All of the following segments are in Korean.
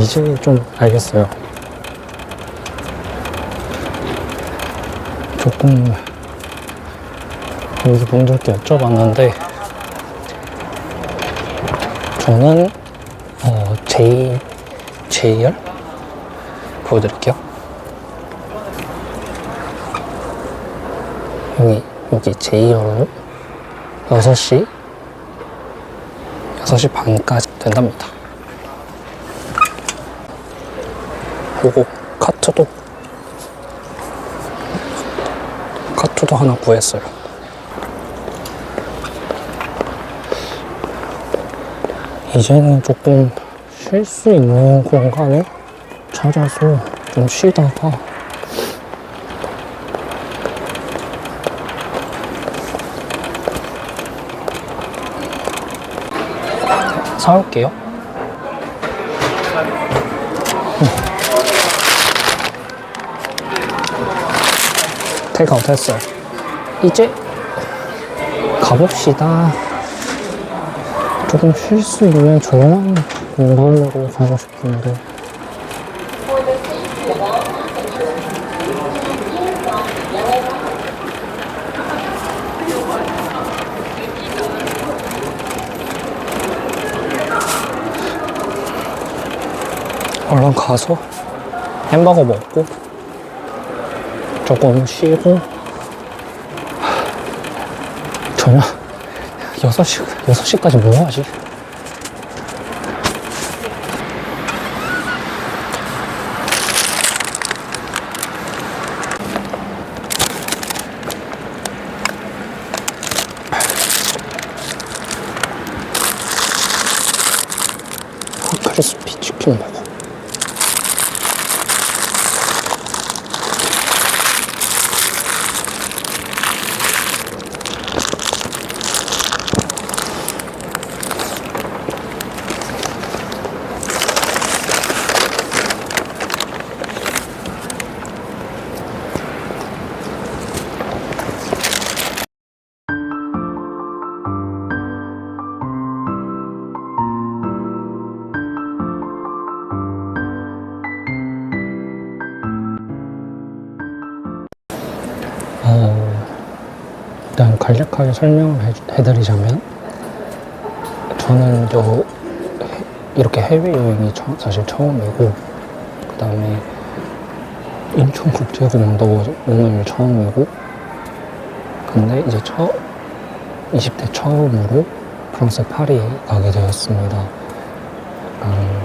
이제 좀 알겠어요. 조금 여기 분들께 여쭤봤는데 저는 어, J J열 보여드릴게요. 여기 여기 J열로 6시 6시 반까지 된답니다. 그리고 카트도 카트도 하나 구했어요. 이제는 조금 쉴 수 있는 공간을 찾아서 좀 쉬다가 사올게요. 테이크아웃 했어요. 이제 가봅시다. 조금 쉴 수 있는 조용한 공간으로 가고 싶은데. 얼른 가서 햄버거 먹고 조금 쉬고 저녁 6시, 6시까지 뭐 하지? 아, 크리스피 치킨 간략하게 설명을 해, 해드리자면 저는 요 해- 이렇게 해외여행이 처- 사실 처음이고 그 다음에 인천국제공항도 오늘 처음이고 근데 이제 처 20대 처음으로 프랑스 파리 가게 되었습니다. 음,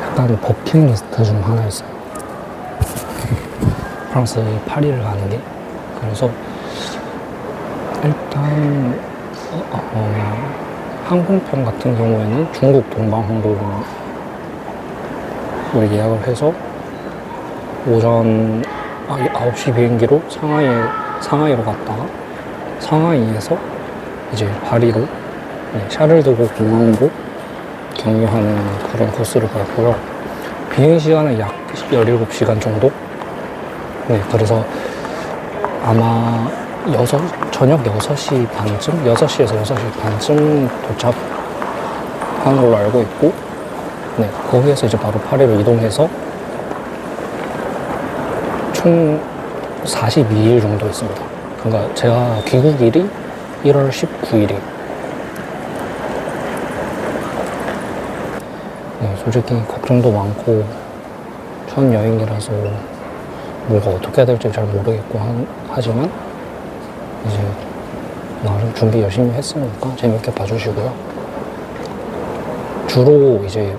약간 버킷리스트 중 하나였어요. 프랑스 파리를 가는 게 그래서 일단 어, 어, 항공편 같은 경우에는 중국 동방항로를 예약을 해서 오전 아, 9시 비행기로 상하이 상하이로 갔다가 상하이에서 이제 파리로 네, 샤를드고 공항으로 경유하는 그런 코스를 가고요. 비행 시간은 약 17시간 정도 네, 그래서 아마 여섯, 저녁 6시 반쯤? 6시에서 6시 반쯤 도착하는 걸로 알고 있고, 네, 거기에서 이제 바로 파리로 이동해서 총 42일 정도 있습니다. 그러니까 제가 귀국일이 1월 19일이에요. 네, 솔직히 걱정도 많고, 첫 여행이라서 뭐가 어떻게 해야 될지 잘 모르겠고 한- 하지만 이제 나름 준비 열심히 했으니까 재밌게 봐주시고요. 주로 이제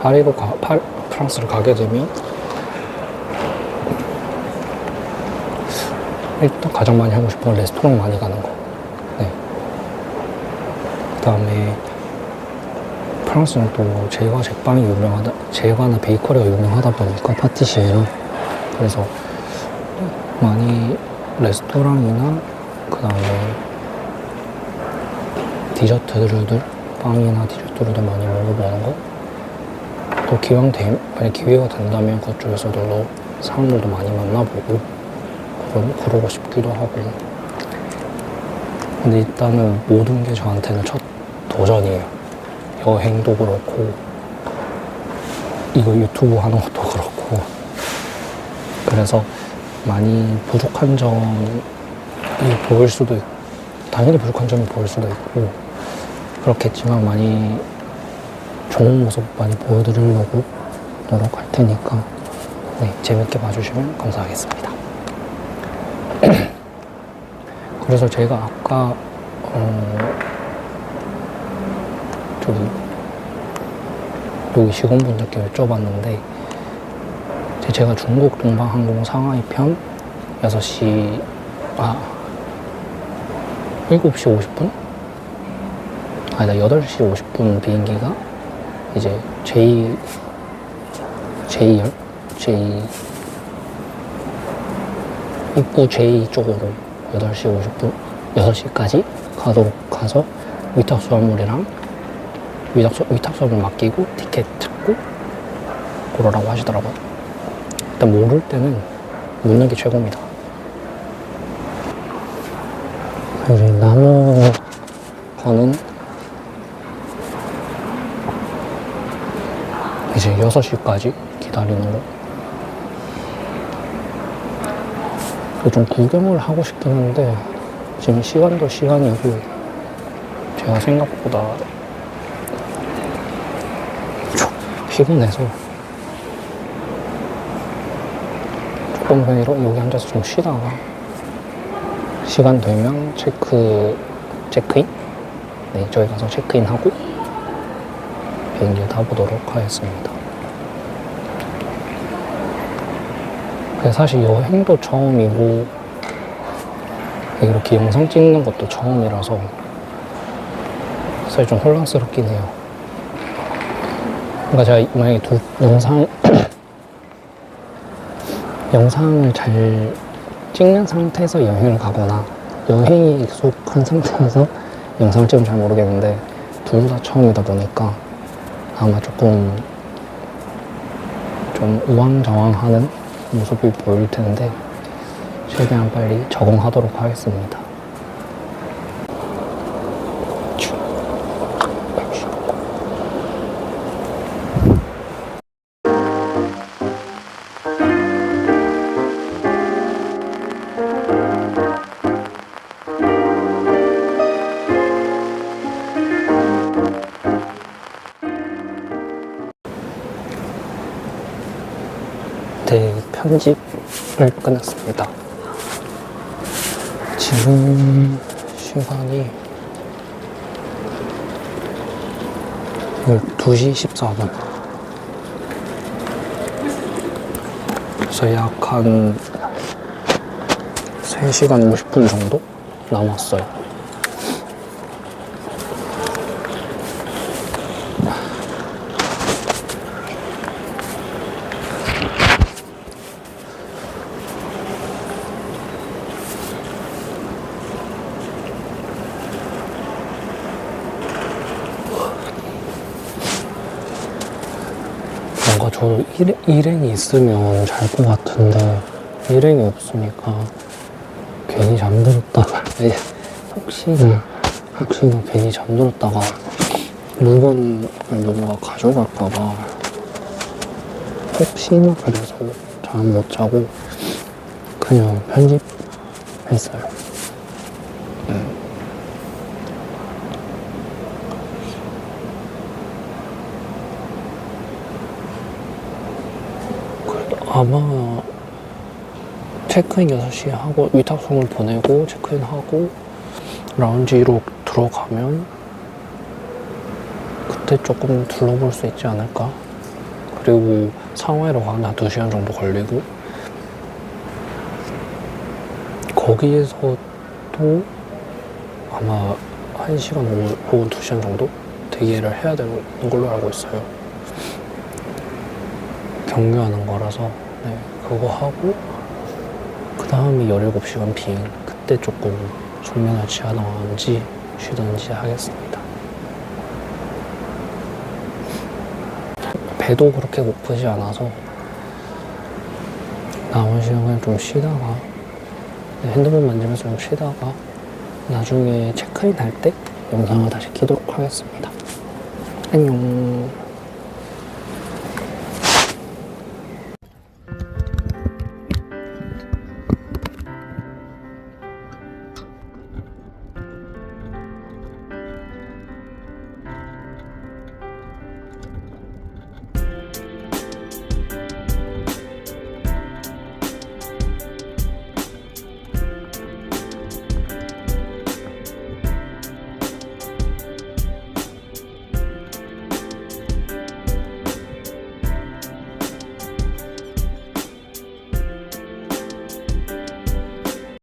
파리로 가, 파, 프랑스를 가게 되면 일단 가장 많이 하고 싶은 건 레스토랑 많이 가는 거. 네. 그 다음에 프랑스는 또 제과 제빵이 유명하다, 제과나 베이커리가 유명하다 보니까 파티시에는 그래서 많이 레스토랑이나 그 다음에 디저트류들 빵이나 디저트류들 많이 먹어보는 거. 또 기왕 되, 만약 기회가 된다면 그쪽에서도 사람들도 많이 만나보고 그러, 그러고 싶기도 하고 근데 일단은 모든 게 저한테는 첫 도전이에요. 여행도 그렇고, 이거 유튜브 하는 것도 그렇고. 그래서 많이 부족한 점이 보일 수도 있고, 당연히 부족한 점이 보일 수도 있고, 그렇겠지만 많이 좋은 모습 많이 보여드리려고 노력할 테니까, 네, 재밌게 봐주시면 감사하겠습니다. 그래서 제가 아까 어 저기 여기 직원분들께 여쭤봤는데 제- 제가 중국 동방항공 상하이 편 6시 아 7시 50분? 아니다 8시 50분 비행기가 이제 J J열 J 입구 J 쪽으로 8시 50분, 6시까지 가도록 가서 위탁 수화물이랑 위탁, 수, 위탁 수화물 맡기고 티켓 찾고 그러라고 하시더라고요. 일단 모를 때는 묻는 게 최고입니다. 우리 남은 거는 이제 6시까지 기다리는 거. 그좀 구경을 하고 싶긴 한데 지금 시간도 시간이고 제가 생각보다 좀 피곤해서 이러- 여기 앉아서 좀 쉬다가 시간 되면 체크 체크인 네 저희 가서 체크인 하고 비행기에 타보도록 하겠습니다. 사실 여행도 처음이고 이렇게 영상 찍는 것도 처음이라서 사실 좀 혼란스럽긴 해요. 그러니까 제가 만약에 두 영상 영상을 잘 찍는 상태에서 여행을 가거나 여행이 익숙한 상태에서 영상을 찍으면 잘 모르겠는데 둘 다 처음이다 보니까 아마 조금 좀 우왕좌왕하는 모습이 보일 텐데 최대한 빨리 적응하도록 하겠습니다. 편집을 끝냈습니다. 지금 시간이 12시 14분. 그래서 약 한 3시간 50분 정도 남았어요. 뭔가 저 일, 일행이 있으면 잘 것 같은데 일행이 없으니까 괜히 잠들었다가 이제 혹시나 혹시나 괜히 잠들었다가 물건을 누가 가져갈까봐 혹시나 그래서 잠 못 자고 그냥 편집했어요. 아마 체크인 6시에 하고 위탁송을 보내고 체크인하고 라운지로 들어가면 그때 조금 둘러볼 수 있지 않을까? 그리고 상하이로 가면 한 2시간 정도 걸리고 거기에서도 아마 1시간 혹은 2시간 정도 대기를 해야 되는 걸로 알고 있어요. 경유하는 거라서 네, 그거 하고 그 다음에 17시간 비행 그때 조금 숙면을 취하던지 쉬던지 하겠습니다 배도 그렇게 고프지 않아서 남은 시간을 좀 쉬다가 네, 핸드폰 만지면서 좀 쉬다가 나중에 체크인 할 때 영상을 다시 키도록 하겠습니다. 안녕.